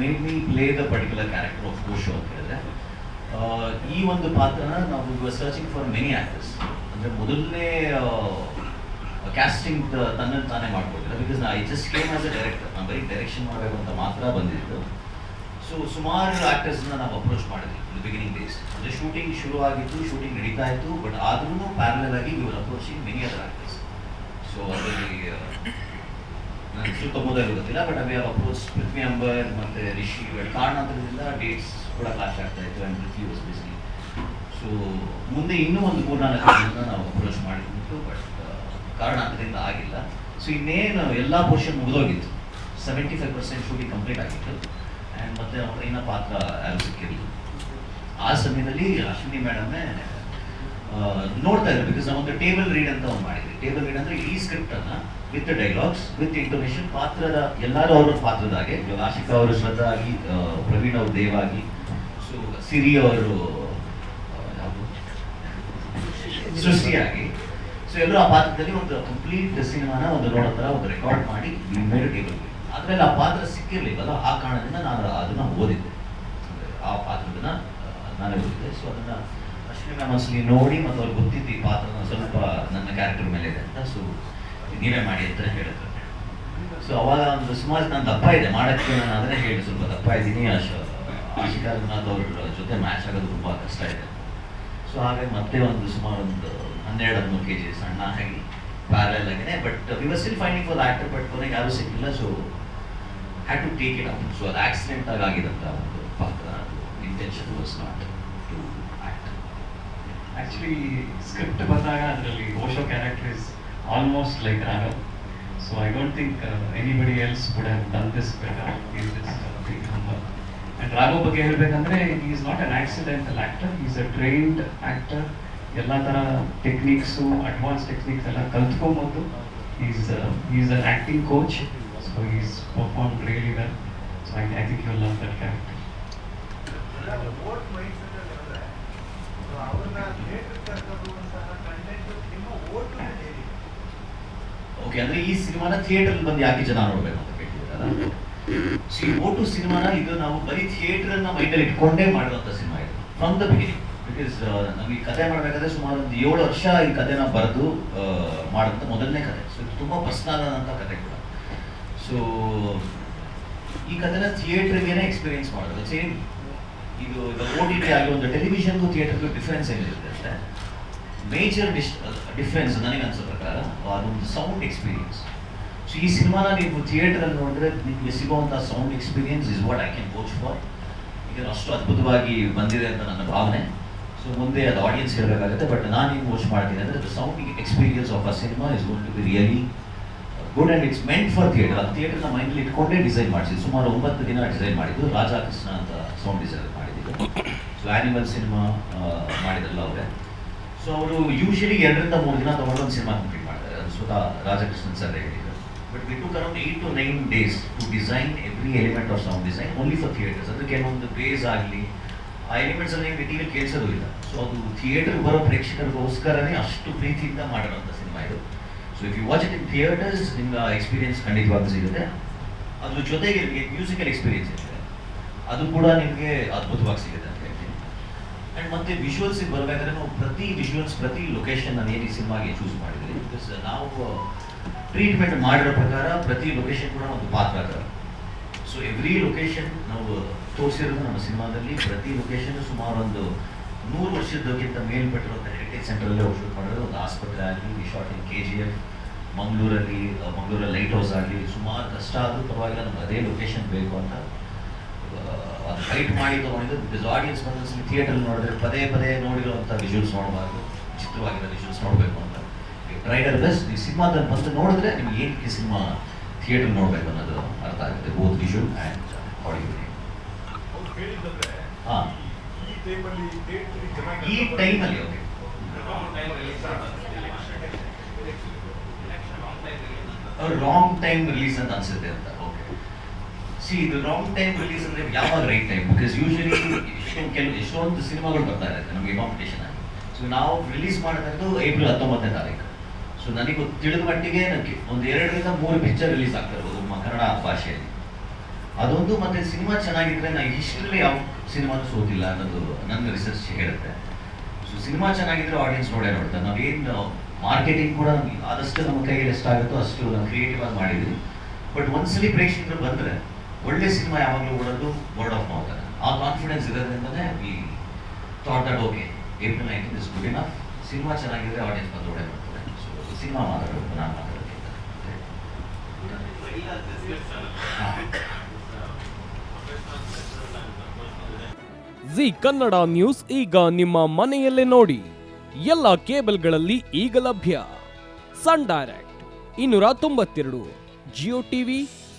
Made me play the particular character of ಕೋಶೋ ಅಂತ ಹೇಳಿದ್ರೆ ಈ ಒಂದು ಪಾತ್ರನ ನಾವು ಸರ್ಚಿಂಗ್ ಫಾರ್ ಮೆನಿ ಆಕ್ಟರ್ಸ್ ಅಂದರೆ ಮೊದಲನೇ ಕ್ಯಾಸ್ಟಿಂಗ್ ತನ್ನನ್ನು ತಾನೇ ಮಾಡ್ಕೊಟ್ಟಿಲ್ಲ because I just came as a director ನಾನು ಬರೀ ಡೈರೆಕ್ಷನ್ ಮಾಡಬೇಕು ಅಂತ ಮಾತ್ರ ಬಂದಿದ್ದು. ಸೊ ಸುಮಾರು ಆ್ಯಕ್ಟರ್ಸ್ನ ನಾವು ಅಪ್ರೋಚ್ ಮಾಡಿದ್ವಿ ಇನ್ ಬಿಗಿನಿಂಗ್ ಡೇಸ್ ಅಂದರೆ ಶೂಟಿಂಗ್ ಶುರು ಆಗಿತ್ತು ಶೂಟಿಂಗ್ ನಡೀತಾ ಇತ್ತು ಬಟ್ ಆದ್ರೂ ಪ್ಯಾರಲಲ್ ಆಗಿ ಇವರು approaching many other actors so ಅದರಲ್ಲಿ ನನಗೆ ಮೊದಲು ಗೊತ್ತಿಲ್ಲ ಬಟ್ ಅದೇ ಅಪ್ರೋಚ್ ಪೃಥ್ವಿ ಅಂಬರ್ ಮತ್ತು ರಿಷಿ ಇವೆಲ್ಲ ಕಾರಣಾಂತರದಿಂದ ಡೇಟ್ಸ್ ಕೂಡ ಕ್ಲಾಶ್ ಆಗ್ತಾ ಇತ್ತು and Prithvi was busy so ಮುಂದೆ ಇನ್ನೂ ಒಂದು ಮೂರ್ನಾಲ್ಕು ನಾವು ಅಪ್ರೋಚ್ ಮಾಡಿದ್ದು ಬಟ್ ಕಾರಣಾಂತರದಿಂದ ಆಗಿಲ್ಲ. ಸೊ ಇನ್ನೇನು, ಎಲ್ಲ portion ಮುಗಿದೋಗಿತ್ತು. Seventy five percent shooting complete ಆಗಿತ್ತು. ಆ್ಯಂಡ್ ಮತ್ತೆ ಅವ್ರ ಇನ್ನ ಪಾತ್ರ ಯಾರು ಸಿಕ್ಕಿರಲಿಲ್ಲ ಆ ಸಮಯದಲ್ಲಿ ಅಶ್ವಿನಿ ಮೇಡಮ್ನೇ ನೋಡ್ತಾ ಇದ್ರು ಬಿಕಾಸ್ ನಾವೊಂದು ಟೇಬಲ್ ರೀಡ್ ಅಂತ ಒಂದು ಮಾಡಿದ್ವಿ. ಟೇಬಲ್ ರೀಡ್ ಅಂದ್ರೆ ಈ ಸ್ಕ್ರಿಪ್ಟ್ ಅನ್ನ ವಿತ್ ಡೈಲಾಗ್ಸ್ ವಿತ್ ಇಂಟರ್ನೇಷನ್ ಪಾತ್ರದ ಎಲ್ಲರೂ ಅವರ ಪಾತ್ರದ ಹಾಗೆ, ಇವಾಗ ಆಶಿಕಾ ಅವರು ಸ್ವತಃ ಆಗಿ ಪ್ರವೀಣ್ ಅವರು ದೇವ್ ಆಗಿ ಸೊ, ಸಿರಿ ಅವರು ಸೃಷ್ಟಿಯಾಗಿ ಸೊ ಎಲ್ಲರೂ ಆ ಪಾತ್ರದಲ್ಲಿ ಒಂದು ಕಂಪ್ಲೀಟ್ ಸಿನಿಮಾನ ಒಂದು ನೋಡೋ ಥರ ಒಂದು ರೆಕಾರ್ಡ್ ಮಾಡಿ ಮೇಡ್ ಟೇಬಲ್ ಅದ್ರಲ್ಲಿ ಆ ಪಾತ್ರ ಸಿಕ್ಕಿರಲಿಲ್ಲ ಆ ಕಾರಣದಿಂದ ನಾನು ಅದನ್ನ ಓದಿದ್ದೆ. ಆ ಪಾತ್ರದನ್ನ ನಾನು ನಾನೇ ಓದಿದ್ದೆ. ಸೊ ಅದನ್ನ ಮ್ಯಾಮ್ ಒಂದ್ಸಲಿ ನೋಡಿ ಮತ್ತು ಅವ್ರಿಗೆ ಗೊತ್ತಿದ್ದು ಈ ಪಾತ್ರನ ಸ್ವಲ್ಪ ನನ್ನ ಕ್ಯಾರೆಕ್ಟರ್ ಮೇಲೆ ಇದೆ ಅಂತ. ಸೊ ನೀವೇ ಮಾಡಿ ಅಂತ ಹೇಳಿದ್ರು. ಸೊ ಅವಾಗ ಒಂದು ಸುಮಾರು ನಾನು ದಪ್ಪ ಇದೆ, ಮಾಡೋಕ್ಕೆ ನಾನು ಅದನ್ನೇ ಹೇಳಿ, ಸ್ವಲ್ಪ ದಪ್ಪ ಇದ್ದೀನಿ. ರಂಗನಾಥ್ ಅವ್ರ ಜೊತೆ ಮ್ಯಾಚ್ ಆಗೋದು ತುಂಬ ಕಷ್ಟ ಇದೆ. ಸೊ ಹಾಗೆ ಮತ್ತೆ ಒಂದು ಸುಮಾರು ಒಂದು ಹನ್ನೆರಡು ಹದಿಮೂರು ಕೆ ಜಿ ಸಣ್ಣ ಆಗಿ ಪ್ಯಾರಲ್ ಆಗಿದೆ. But we were still finding for actor but ಕೊನೆಗೆ ಯಾರೂ ಸಿಕ್ಕಿಲ್ಲ. So had to take it up so ಅದು ಆಕ್ಸಿಡೆಂಟ್ ಆಗಿ ಒಂದು ಪಾತ್ರ intention was not to act actually script ಬಂದಾಗ ಅದರಲ್ಲಿ Osho character is almost like Raghav so I don't think anybody else ಕೂಡ done this better this and Raghav ಬಗ್ಗೆ ಹೇಳಬೇಕಂದ್ರೆ is not an accidental actor is a trained actor ಎಲ್ಲ ಥರ techniques advance techniques ಎಲ್ಲ ಕಲ್ತ್ಕೊಂಬಂದು is is an acting coach so is perform really well so I I think you love that character vote ಮೈಸೂರಲ್ಲಿ ಇರೋದ್ರೆ ಅವ್ರನ್ನ theatre ಕರ್ಕೊಂಡುವಂತಹ content ನಿಮ್ಮ vote ಹೇಳಿ okay ಅಂದ್ರೆ ಈ ಸಿನಿಮಾನ ಥಿಯೇಟರ್ ಬಂದು ಯಾಕೆ ಜನ ನೋಡ್ಬೇಕು ಅಂತ ಕೇಳ್ತಿದ್ದೀರಲ್ಲ ಸೊ ಈ ಓಟು ಸಿನಿಮಾನ ಇದು ನಾವು ಬರೀ ಥಿಯೇಟರ್ ಅನ್ನ ಮೈಂಡಲ್ಲಿ ಇಟ್ಕೊಂಡೇ ಮಾಡಿರುವಂತ ಸಿನಿಮಾ ಇದು ಫ್ರಮ್ ದ ಬಿಗಿನಿಂಗ್ ಬಿಕಾಸ್ ನಮಗೆ ಕತೆ ಮಾಡಬೇಕಾದ್ರೆ ಸುಮಾರು ಒಂದು ಏಳು ವರ್ಷ ಈ ಕಥೆನ ಬರೆದು ಮಾಡಿದಂತ ಮೊದಲನೇ ಕತೆ. ಸೊ ಇದು ತುಂಬಾ ಪರ್ಸನಲ್ ಆದಂತ ಕತೆ ಕೂಡ. ಸೊ ಈ ಕಥೆನ ಥಿಯೇಟರ್ಗೇನೆ ಎಕ್ಸ್ಪೀರಿಯನ್ಸ್ ಮಾಡೋದು. ಸೇಮ್ ಇದು ಓ ಟಿ ಟಿ ಆಗಿ ಒಂದು ಟೆಲಿವಿಷನ್ಗೂ ಥಿಯೇಟರ್ಗೂ ಡಿಫ್ರೆನ್ಸ್ ಏನಿರುತ್ತೆ ಅಷ್ಟೇ? ಮೇಜರ್ ಡಿಸ್ ಡಿಫ್ರೆನ್ಸ್ ನನಗೆ ಅನ್ಸೋ ಪ್ರಕಾರ ಅದೊಂದು ಸೌಂಡ್ ಎಕ್ಸ್ಪೀರಿಯನ್ಸ್ ಸೊ ಈ ಸಿನಿಮಾನ ನೀವು ಥಿಯೇಟರಲ್ಲಿ ನೋಡಿದ್ರೆ ನಿಮಗೆ ಸಿಗುವಂಥ sound experience is what I can coach for ಈಗ ಅಷ್ಟು ಅದ್ಭುತವಾಗಿ ಬಂದಿದೆ ಅಂತ ನನ್ನ ಭಾವನೆ. ಸೊ ಮುಂದೆ ಅದು ಆಡಿಯನ್ಸ್ ಹೇಳಬೇಕಾಗುತ್ತೆ ಬಟ್ ನಾನು ಏನು ವಾಚ್ ಮಾಡ್ತೀನಿ ಅಂದರೆ the sound experience of a cinema is gonna be really good and it's meant for theatre ಆ ಥಿಯೇಟರ್ನ ಮೈಂಡಲ್ಲಿ ಇಟ್ಕೊಂಡೇ ಡಿಸೈನ್ ಮಾಡಿಸಿ ಸುಮಾರು ಒಂಬತ್ತು ದಿನ ಡಿಸೈನ್ ಮಾಡಿದ್ದು ರಾಜಾ ಕೃಷ್ಣ ಅಂತ sound design so Animal cinema ಮಾಡಿದ್ರಲ್ಲ ಅವರೇ. ಸೊ ಅವರು ಯೂಶಲಿ ಎರಡರಿಂದ ಮೂರು ದಿನ ತೊಗೊಂಡು ಒಂದು ಸಿನಿಮಾ ಕಂಪ್ಲೀಟ್ ಮಾಡ್ತಾರೆ. ಅದು ಸ್ವತಃ ರಾಜಕೃಷ್ಣನ್ ಸರ್ ಹೇಳಿದ್ರು. But we took around eight to nine days to design every element of sound design only for theatres ಅದು ಕೆಲವೊಂದು ಬೇಸ್ ಆಗಲಿ, ಆ ಎಲಿಮೆಂಟ್ಸ್ ಅಲ್ಲಿ ಮೆಟೀರಿಯಲ್ ಕೇಳಿಸೋದು ಇಲ್ಲ. ಸೊ ಅದು ಥಿಯೇಟರ್ ಬರೋ ಪ್ರೇಕ್ಷಕರಿಗೋಸ್ಕರನೇ ಅಷ್ಟು ಪ್ರೀತಿಯಿಂದ ಮಾಡಿರೋಂಥ ಸಿನಿಮಾ ಇದು. So if you watch it in theatres ನಿಮ್ಗೆ ಎಕ್ಸ್ಪೀರಿಯನ್ಸ್ ಖಂಡಿತವಾಗಿ ಸಿಗುತ್ತೆ. ಅದ್ರ ಜೊತೆಗೆ ಮ್ಯೂಸಿಕಲ್ ಎಕ್ಸ್ಪೀರಿಯನ್ಸ್ ಇರುತ್ತೆ. ಅದು ಕೂಡ ನಿಮಗೆ ಅದ್ಭುತವಾಗಿ ಸಿಗುತ್ತೆ ಅಂತ ಹೇಳ್ತೀನಿ. ಆ್ಯಂಡ್ ಮತ್ತೆ ವಿಷುವಲ್ಸಿಗೆ ಬರಬೇಕಾದ್ರೆ ನಾವು ಪ್ರತಿ ವಿಷುವಲ್ಸ್ ಪ್ರತಿ ಲೊಕೇಶನ್ ನಾನು ಏನು ಈ ಸಿನಿಮಾಗೆ ಚೂಸ್ ಮಾಡಿದ್ರಿ ಬಿಕಾಸ್ ನಾವು ಟ್ರೀಟ್ಮೆಂಟ್ ಮಾಡಿರೋ ಪ್ರಕಾರ ಪ್ರತಿ ಲೊಕೇಶನ್ ಕೂಡ ಒಂದು ಪಾತ್ರ ಸೊ ಎವ್ರಿ ಲೊಕೇಶನ್ ನಾವು ತೋರಿಸಿರೋದು ನಮ್ಮ ಸಿನಿಮಾದಲ್ಲಿ, ಪ್ರತಿ ಲೊಕೇಶನ್ ಸುಮಾರು ಒಂದು ನೂರು ವರ್ಷದಕ್ಕಿಂತ ಮೇಲ್ಪಟ್ಟಿರುವಂಥ ಹೆರಿಟೇಜ್ ಸೆಂಟ್ರಲ್ಲೇ ಶೂಟ್ ಮಾಡಿರೋದು ಒಂದು ಆಸ್ಪತ್ರೆ ಆಗಲಿ short in K G F ಮಂಗಳೂರಲ್ಲಿ ಮಂಗಳೂರಲ್ಲಿ ಲೈಟ್ ಹೌಸ್ ಆಗಲಿ, ಸುಮಾರು ಕಷ್ಟ ಆದರೂ ಪರವಾಗಿಲ್ಲ, ನಮ್ಗೆ ಅದೇ ಲೊಕೇಶನ್ ಬೇಕು ಅಂತ ಫೈಟ್ ಮಾಡಿ ತೊಗೊಂಡಿದ್ದು ಬಿಕಾಸ್ ಆಡಿಯನ್ಸ್ ಬಂದು ಥಿಯೇಟರ್ ನೋಡಿದ್ರೆ ಪದೇ ಪದೇ ನೋಡಿರುವಂಥ ವಿಜುವಲ್ಸ್ ನೋಡಬಾರ್ದು ಚಿತ್ರವಾಗಿರೋ ವಿಜುವಲ್ಸ್ ನೋಡಬೇಕು ಅಂತ. ಟ್ರೈಡರ್ ಬೆಸ್ಟ್ ಈ ಸಿನಿಮಾದಲ್ಲಿ ಬಂದು ನೋಡಿದ್ರೆ ನಿಮ್ಗೆ ಏನಕ್ಕೆ ಸಿನಿಮಾ ಥಿಯೇಟರ್ ನೋಡಬೇಕು ಅನ್ನೋದು ಅರ್ಥ ಆಗುತ್ತೆ ಬೋತ್ ವಿಜುವಲ್ ಆ್ಯಂಡ್ ಆಡಿಯೋ ಹಾಂ. ಈ ಟೈಮಲ್ಲಿ ಓಕೆ ರಾಂಗ್ ಟೈಮ್ ರಿಲೀಸ್ ಅಂತ ಅನ್ಸುತ್ತೆ ಅಂತ. ಸಿ ಇದು ರಾಂಗ್ ಟೈಮ್ ರಿಲೀಸ್ ಅಂದ್ರೆ ಯಾವಾಗ ರೈಟ್ ಟೈಮ್ ಬಿಕಾಸ್ ಯೂಶಲಿ ಕೆಲವು ಎಷ್ಟೊಂದು ಸಿನಿಮಾಗಳು ಬರ್ತಾ ಇರುತ್ತೆ, ನಮಗೆ ಕಾಂಪಿಟೇಷನ್ ಆಗಿ ಸೊ ನಾವು ರಿಲೀಸ್ ಮಾಡಿದ್ದು ಏಪ್ರಿಲ್ ಹತ್ತೊಂಬತ್ತನೇ ತಾರೀಕು. ಸೊ ನನಗೆ ತಿಳಿದ ಮಟ್ಟಿಗೆ ನನಗೆ ಒಂದು ಎರಡರಿಂದ ಮೂರು ಪಿಕ್ಚರ್ ರಿಲೀಸ್ ಆಗ್ತಾ ಇರ್ಬೋದು ಕನ್ನಡ ಭಾಷೆಯಲ್ಲಿ. ಅದೊಂದು ಮತ್ತೆ ಸಿನಿಮಾ ಚೆನ್ನಾಗಿದ್ರೆ ನಾನು ಹಿಸ್ಟ್ರಿಲಿ ಯಾವ ಸಿನಿಮಾನು ಸೋತಿಲ್ಲ ಅನ್ನೋದು ನನ್ನ ರಿಸರ್ಚ್ ಹೇಳುತ್ತೆ. ಸೊ ಸಿನಿಮಾ ಚೆನ್ನಾಗಿದ್ರೆ ಆಡಿಯನ್ಸ್ ನೋಡೇ ನೋಡ್ತಾರೆ ನಾವೇನು ಮಾರ್ಕೆಟಿಂಗ್ ಕೂಡ ಆದಷ್ಟು ನಮ್ಮ ಕೈಯಲ್ಲಿ ಎಷ್ಟಾಗುತ್ತೋ ಅಷ್ಟು ನಾವು ಕ್ರಿಯೇಟಿವ್ ಆಗಿ ಮಾಡಿದ್ವಿ. ಬಟ್ ಒಂದ್ಸಲಿ ಪ್ರೇಕ್ಷಕರು ಬಂದ್ರೆ ಒಳ್ಳೆ ಸಿನಿಮಾ ಯಾವಾಗಲೂ ಓಡೋದು ವರ್ಡ್ ಆಫ್ ಮೌತ್ ಆ confidence ಇರೋದ್ರಿಂದಲೇ we thought that okay April nineteen is good enough cinema ಚೆನ್ನಾಗಿದ್ರೆ ಆಡಿಯನ್ಸ್ ಬಂದು ಓಡೇ ಮಾಡ್ತಾರೆ ಸೊ ಸಿನಿಮಾ ಮಾತಾಡಬೇಕು ನಾನು ಮಾತಾಡೋಕ್ಕಿಂತ ಜಿ ಕನ್ನಡ ನ್ಯೂಸ್ ಈಗ ನಿಮ್ಮ ಮನೆಯಲ್ಲೇ ನೋಡಿ. ಎಲ್ಲ ಕೇಬಲ್ಗಳಲ್ಲಿ ಈಗ ಲಭ್ಯ. ಸನ್ ಡೈರೆಕ್ಟ್, ಇನ್ನೂರ ತೊಂಬತ್ತೆರಡು ಜಿಯೋ ಟಿವಿ